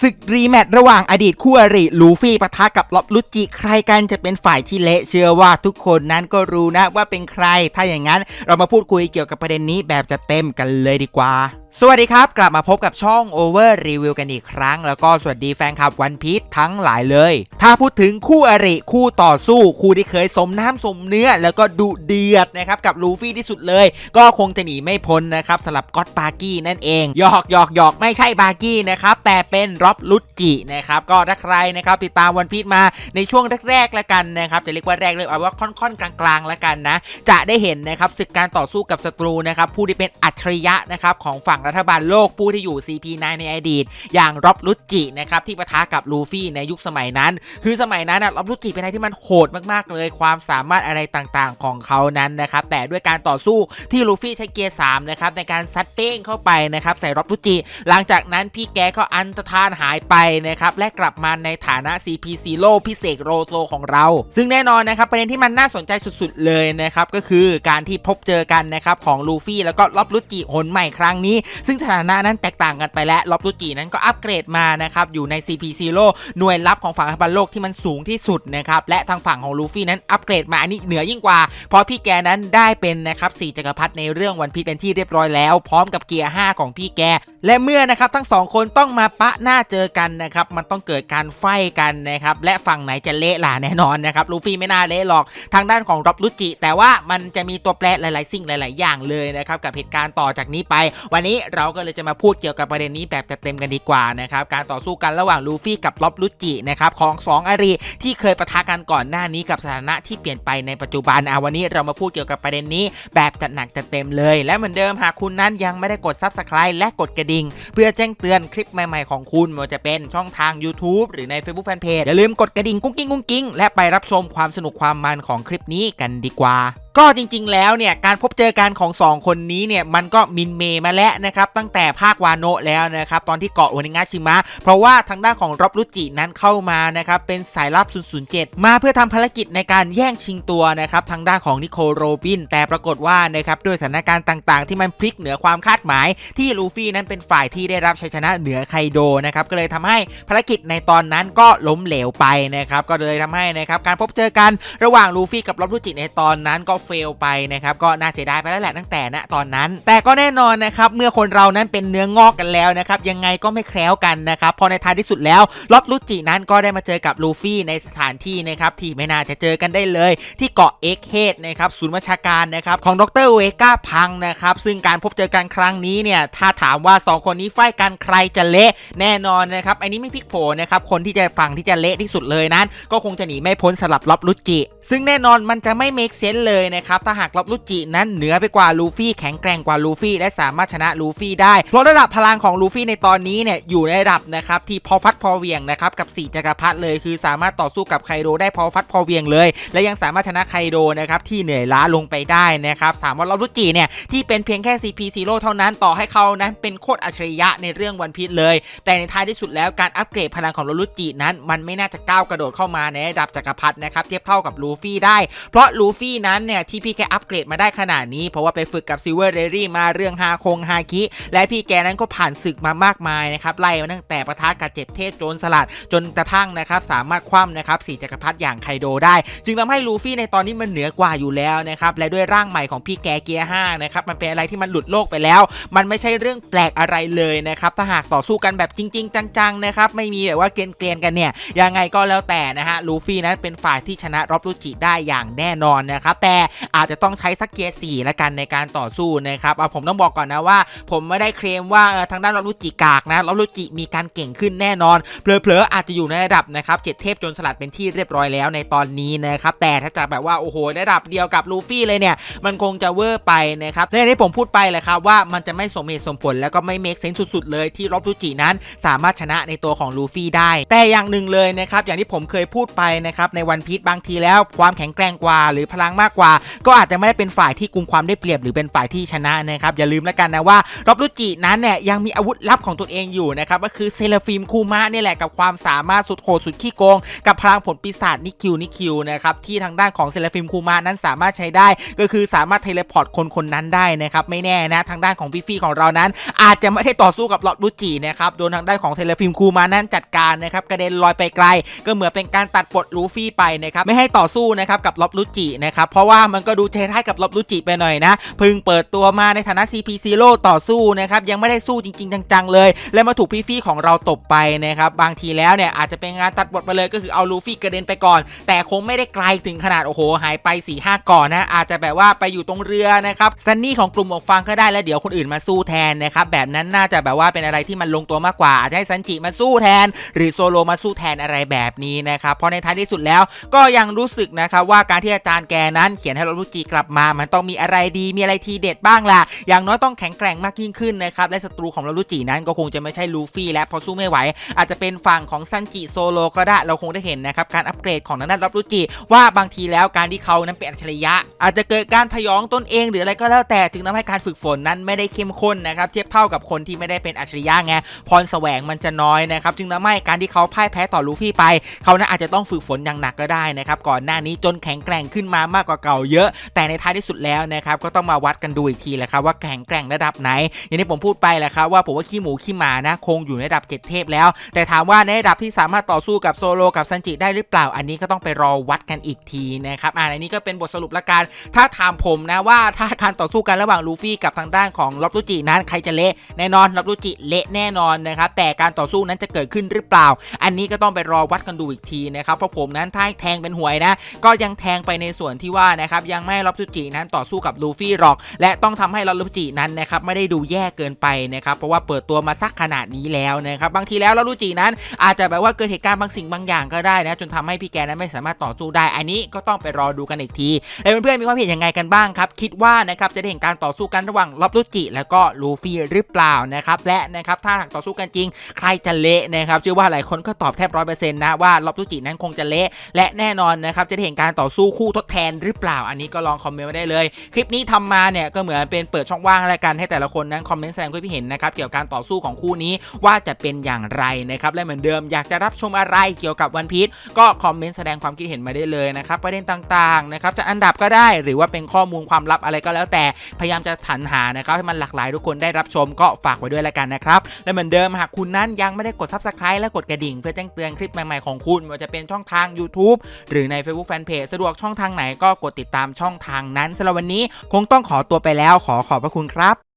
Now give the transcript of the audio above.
ศึกรีแมตช์ระหว่างอดีตคู่อริลูฟี่ปะทะกับล็อบลุจิใครกันจะเป็นฝ่ายที่เละเชื่อว่าทุกคนนั้นก็รู้นะว่าเป็นใคร ถ้าอย่างนั้นเรามาพูดคุยเกี่ยวกับประเด็นนี้แบบจะเต็มกันเลยดีกว่า สวัสดีครับ กลับมาพบกับช่อง Over Review กันอีกครั้ง แล้วก็สวัสดีแฟนคลับวันพี e ทั้งหลายเลย ถ้าพูดถึงคู่อริคู่ต่อสู้ คู่ที่เคยสมน้ำสมเนื้อ แล้วก็ดุเดือดนะครับ กับลูฟี่ที่สุดเลย ก็คงจะหนีไม่พ้นนะครับสำหรับก็อตบาร์กี้นั่นเองหยอกหยอกหยอกไม่ใช่บาร์กี้นะครับ แต่เป็นร็อบลุจินะครับ ก็ถ้าใครนะครับติดตามวันพี e มาในช่วงแรกๆแล้วกันนะครับจะเรียกว่าแรกเลยเอาว่าค่อนๆ กลางๆแล้วกันนะ จะได้เห็นนะครับศึกการต่อสู้กับศัตรูนะครับผู้ที่เป็นอัจฉริยะนะครับของฝั่งรัฐบาลโลกผู้ที่อยู่ CP9 ในอดีต อย่างร็อบลุจินะครับที่ปะทะกับลูฟี่ในยุคสมัยนั้น คือสมัยนั้นนะร็อบลุจิเป็นอะไรที่มันโหดมากๆ เลยความสามารถอะไรต่างๆของเขานั้นนะครับแต่ด้วยการต่อสู้ที่ลูฟี่ใช้เกียร์3นะครับในการซัดเป้งเข้าไปนะครับใส่ร็อบลุจิ หลังจากนั้นพี่แกก็อันตรธานหายไปนะครับและกลับมาในฐานะ CP Zero พิเศษโรโซของเรา ซึ่งแน่นอนนะครับประเด็นที่มันน่าสนใจสุดๆเลยนะครับก็คือการที่พบเจอกันนะครับของลูฟี่แล้วก็ล็อบลุจิหนใหม่ครั้งนี้ซึ่งสถานะนั้นแตกต่างกันไปแล้วล็อบลุจินั้นก็อัปเกรดมานะครับอยู่ใน CP Zero หน่วยลับของฝั่งรัฐบาลโลกที่มันสูงที่สุดนะครับและทางฝั่งของลูฟี่นั้นอัปเกรดมาอันนี้เหนือยิ่งกว่า เพราะพี่แกนั้นได้เป็นนะครับสี่จักรพรรดิในเรื่องวันพีชเป็นที่เรียบร้อยแล้ว พร้อมกับเกียร์ 5 ของพี่แก และเมื่อนะครับทั้งสองคนต้องมาปะหน้าเจอกันนะครับมันต้องเกิดการไฟกันนะครับและฝั่งไหนจะเละล่ะแน่นอนนะครับลูฟี่ไม่น่าเละหรอกทางด้านของร็อบลุจิ แต่ว่ามันจะมีตัวแปรหลาย ๆ สิ่งหลาย ๆ อย่างเลยนะครับกับเหตุการณ์ต่อจากนี้ไป วันนี้เราก็เลยจะมาพูดเกี่ยวกับประเด็นนี้แบบเต็มกันดีกว่านะครับการต่อสู้กันระหว่างลูฟี่กับล็อบลุจินะครับของสองอารีที่เคยปะทะกันก่อนหน้านี้กับสถานะที่เปลี่ยนไปในปัจจุบันอะวันนี้เรามาพูดเกี่ยวกับประเด็นนี้ แบบจัดหนักจัดเต็มเลย และเหมือนเดิมหากคุณนั้นยังไม่ได้กด Subscribe และกดกระดิ่ง เพื่อแจ้งเตือนคลิปใหม่ๆของคุณไม่ว่าจะเป็นช่องทาง YouTube หรือใน Facebook Fanpage อย่าลืมกดกระดิ่งกุ้งกิ้งกุ้งกิ้งและไปรับชมความสนุกความมันของคลิปนี้กันดีกว่าก็จริงๆ แล้วเนี่ยการพบเจอกันของ 2 คนนี้เนี่ยมันก็มินเมมาแล้วนะครับตั้งแต่ภาควาโนะแล้วนะครับตอนที่เกาะโอนิงาชิมะ เพราะว่าทางด้านของร็อบรุจินั้นเข้ามานะครับเป็นสายลับ 007 มาเพื่อทำภารกิจในการแย่งชิงตัวนะครับทางด้านของนิโคลโรบิน แต่ปรากฏว่านะครับด้วยสถานการณ์ต่างๆ ที่มันพลิกเหนือความคาดหมาย ที่ลูฟี่นั้นเป็นฝ่ายที่ได้รับชัยชนะเหนือไคโดนะครับก็เลยทำให้ภารกิจในตอนนั้นก็ล้มเหลวไปนะครับก็เลยทำให้นะครับการพบเจอกันระหว่างลูฟี่กับร็อบรุจิในตอนนั้นก็เฟลไปนะครับก็น่าเสียดายไปแล้วแหละตั้งแต่ณตอนนั้น แต่ก็แน่นอนนะครับเมื่อคนเรานั้นเป็นเนื้องอกกันแล้วนะครับยังไงก็ไม่แคล้วกันนะครับพอในท้ายที่สุดแล้วร็อบรุจินั้นก็ได้มาเจอกับลูฟี่ในสถานที่นะครับที่ไม่น่าจะเจอกันได้เลย ที่เกาะเอ็กเฮดนะครับศูนย์บัชาการนะครับของดรเวก้าพังนะครับซึ่งการพบเจอกันครั้งนี้เนี่ยถ้าถามว่า 2 คนนี้ไฟกันใครจะเละแน่นอนนะครับอันนี้ไม่พลิกโผนะครับคนที่จะฝั่งที่จะเละที่สุดเลยนั้น ก็คงจะหนีไม่พ้นสลับล็อบลุจิ ซึ่งแน่นอนมันจะไม่เมคเซนเลยนะครับถ้าหากล็อบลุจินั้นเหนือไปกว่าลูฟี่แข็งแกร่งกว่าลูฟี่และสามารถชนะลูฟี่ได้เพราะระดับพลังของลูฟี่ในตอนนี้เนี่ยอยู่ในระดับนะครับที่พอฟัดพอเวียงนะครับกับ4จักรพรรดิเลย คือสามารถต่อสู้กับไคโดได้พอฟัดพอเวียงเลย และยังสามารถชนะไคโดนะครับที่เหนื่อยล้าลงไปได้นะครับสามารถล็อบลุจิเนี่ยที่เป็นเพียงแค่ CP Zero เท่านั้นต่อให้เขานั้นเป็นโคตรอัจฉริยะในเรื่องวันพีชเลย แต่ในท้ายที่สุดแล้วการอัปเกรดพลังของโรลุจินั้น มันไม่น่าจะก้าวกระโดดเข้ามาในระดับจักรพรรดินะครับเทียบเท่ากับลูฟี่ได้ เพราะลูฟี่นั้นเนี่ยที่พี่แกอัปเกรดมาได้ขนาดนี้ เพราะว่าไปฝึกกับซิลเวอร์เรรี่มาเรื่องฮาคงฮาคิ และพี่แกนั้นก็ผ่านศึกมามากมายนะครับไล่มาตั้งแต่ประทะกับเจ็ดเทพโจรสลัด จนกระทั่งนะครับสามารถคว่ำนะครับสี่จักรพรรดิอย่างไคโดได้ จึงทำให้ลูฟี่ในตอนนี้มันเหนือกว่าอยู่แล้วนะครับและด้วยร่างใหม่ของพี่แกเกียร์5นะครับมันเป็นอะไรที่มันหลุดโลกไปแล้ว มันไม่ใช่เรื่องแปลกอะไรเลยนะครับถ้าหากต่อสู้กันแบบจริง ๆ จังๆนะครับไม่มีแบบว่าเกรียนๆกันเนี่ยยังไงก็แล้วแต่นะฮะลูฟี่นั้นเป็นฝ่ายที่ชนะรอบลูจิได้อย่างแน่นอนนะครับแต่อาจจะต้องใช้สักเกียร์4ละกันในการต่อสู้นะครับเอาผมต้องบอกก่อนนะว่า ผมไม่ได้เคลมว่าทางด้านรอบลูจิกากนะรอบลูจิมีการเก่งขึ้นแน่นอนเผลอๆอาจจะอยู่ในระดับนะครับเจ็ดเทพจนสลัดเป็นที่เรียบร้อยแล้วในตอนนี้นะครับแต่ถ้าจะแบบว่าโอ้โหระดับเดียวกับลูฟี่เลยเนี่ย มันคงจะเวอร์ไปนะครับและอย่างที่ผมพูดไปแหละครับว่ามันจะไม่สมเหตุสมผลแล้วก็ไม่เมคเซนส์สุดๆเลยที่รอบลูจินั้นสามารถชนะในตัวของลูฟี่ได้ แต่อย่างหนึ่งเลยนะครับอย่างที่ผมเคยพูดไปนะครับในวันพีชบางทีแล้วความแข็งแกร่งกว่า หรือพลังมากกว่าก็อาจจะไม่ได้เป็นฝ่ายที่กุมความได้เปรียบหรือเป็นฝ่ายที่ชนะนะครับอย่าลืมแล้วกันนะว่ารอบรุจินั้นเนี่ยยังมีอาวุธลับของตัวเองอยู่นะครับก็คือเซเลฟิมคูมะนี่แหละกับความสามารถสุดโหดสุดขี้โกง กับพลังผลปีศาจนิคิวนิคิวนะครับที่ทางด้านของเซเลฟิมคูมะนั้นสามารถใช้ได้ ก็คือสามารถเทเลพอร์ตคนคนนั้นได้นะครับไม่แน่นะทางด้านของพี่ฟี่ของเรานั้น อาจจะไม่ได้ต่อสู้กับลอดรุจินะครับโดนทางด้านของเซเลฟิมคูมานั้นจัดการนะครับกระเด็นลอยไปไกล ก็เหมือนเป็นการตัดบทลูฟี่ไปนะครับไม่ให้ต่อสู้นะครับกับลอบรุจินะครับเพราะว่ามันก็ดูใจร้ายกับลอบรุจิไปหน่อยนะพิ่งเปิดตัวมาในฐานะ CP Zero ต่อสู้นะครับยังไม่ได้สู้จริง ๆ จังๆ เลย และมาถูกพี่ฟี่ของเราตบไปนะครับบางทีแล้วเนี่ยอาจจะเป็นงานตัดบทไปเลยก็คือเอาลูฟี่กระเด็นไปก่อน แต่คงไม่ได้ไกลถึงขนาดโอ้โหหายไป4ี่ห้าก่อนนะอาจจะแบบว่าไปอยู่ตรงเรือนะครับซันนี่ของกลุ่มหมวกฟางก็ได้แล้วเดี๋ยวคนอื่นมาสู้แทนนะครับแบบนั้นน่าจะแบบว่าเป็นอะไรที่มันลงตัวมากกว่าอาจจะให้ซันจิมาสู้แทน หรือโซโลมาสู้แทนอะไรแบบนี้นะครับเพราะในท้ายที่สุดแล้วก็ยังรู้สึกนะครับว่าการที่อาจารย์แกนั้นเขียนให้รารู้จีกลับมา มันต้องมีอะไรดีมีอะไรทีเด็ดบ้างล่ะ อย่างน้อยต้องแข็งแกร่งมากยิ่งขึ้นนะครับ และศัตรูของรารู้จีนั้นก็คงจะไม่ใช่ลูฟี่และพอสู้ไม่ไหว อาจจะเป็นฝั่งของซันจิโซโลก็ได้ เราคงได้เห็นนะครับการอัปเกรดของนั้นรับรู้จิว่าบางทีแล้วการที่เขานั้นเป็นอัจฉริยะ อาจจะเกิดการพยองตนเองหรืออะไรก็แล้วแต่จึงทำให้การฝึกฝนนั้นไม่ได้เข้มข้นนะครับเทียบเท่ากับคนที่ไม่ได้เป็นอัจฉริยะไงพรแสวงมันจะน้อยนะครับจึงทำให้การที่เขาพ่ายแพ้ต่อลูฟี่ไป เขานั้นอาจจะต้องฝึกฝนอย่างหนักก็ได้นะครับก่อนหน้านี้จนแข็งแกร่งขึ้นมามากกว่าเก่าเยอะ แต่ในท้ายที่สุดแล้วนะครับก็ต้องมาวัดกันดูอีกทีแหละครับว่าแข็งแกร่งระดับไหน อย่างที่ผมพูดไปแหละครับว่าผมว่าขี้หมูขี้หมานะคงอยู่ในระดับเจ็ดเทพแล้ว แต่ถามว่าในระดับที่สามารถต่อสู้กับโซโลกับซันจิได้หรือเปล่าอันนี้ก็ต้องไปรอวัดกันอีกทีนะครับอ่าอันนี้ก็เป็นบทสรุปละกันถ้าถามผมนะว่าถ้าการต่อสู้กันระหว่างลูฟี่กับทางด้านของล็อบลูจินั้นใครจะเละแน่นอนล็อบลูจิเละแน่นอนนะครับแต่การต่อสู้นั้นจะเกิดขึ้นหรือเปล่า อันนี้ก็ต้องไปรอวัดกันดูอีกทีนะครับเพราะผมนั้นถ้าแทงเป็นหวยนะ ก็ยังแทงไปในส่วนที่ว่านะครับยังไม่ให้ล็อบลูจินั้นต่อสู้กับลูฟี่หรอก และต้องทำให้ล็อบลูจินั้นนะครับไม่ได้ดูแย่เกินไปนะครับเพราะว่าเปิดตัวมาสักขนาดนี้แล้วนะครับบางทีแล้วล็อบลูจินั้น อาจจะแบบว่าเกิดเหตุการณ์บางสิ่งบางอย่างก็ได้นะจนทำให้พี่แกนั้นไม่สามารถต่อสู้ได้ อันนี้ก็ต้องไปรอดูกันอีกทีเพื่อนๆมีความเห็นยังไงกันบ้างครับคิดว่านะครับจะได้เห็นการต่อสู้กันระหว่างล็อบลูจิแล้วก็ลูฟี่หรือเปล่านะครับและนะครับถ้าหากต่อสู้กันจริง ใครจะเละนะครับเชื่อว่าหลายคนก็ตอบแทบร้อยเปอร์เซ็นต์นะว่าล็อบลูจินั้นคงจะเละและแน่นอนนะครับจะได้เห็นการต่อสู้คู่ทดแทนหรือเปล่าอันนี้ก็ลองคอมเมนต์มาได้เลย คลิปนี้ทำมาเนี่ยก็เหมือนเป็นเปิดช่องว่างแล้วกันให้แต่ละคนนั้นคอมเมนต์แสดงความคิดเห็นนะครับเกี่ยวกับการต่อสู้ของคู่นี้ว่าจะเป็นอย่างไรนะครับและเหมือนเดิมอยากจะรับชมอะไรเกี่ยวกับวันพีชก็คอมเมนต์แสดงความคิดเห็นมาได้เลยนะครับประเด็นต่างๆนะครับจะอันดับก็ได้หรือว่าเป็นข้อมูลความลับอะไรก็แล้วแต่พยายามจะสรรหานะครับให้มันหลากหลายทุกคนได้รับชมก็ฝากไว้ด้วยแล้วกันนะครับและเหมือนเดิมหากคุณนั้นยังไม่ได้กด subscribe และกดกระดิ่งเพื่อแจ้งเตือนคลิปใหม่ๆของคุณไม่ว่าจะเป็นช่องทาง YouTube หรือใน Facebook Fanpage สะดวกช่องทางไหนก็กดติดตามช่องทางนั้นสำหรับวันนี้ คงต้องขอตัวไปแล้วขอขอบพระคุณครับ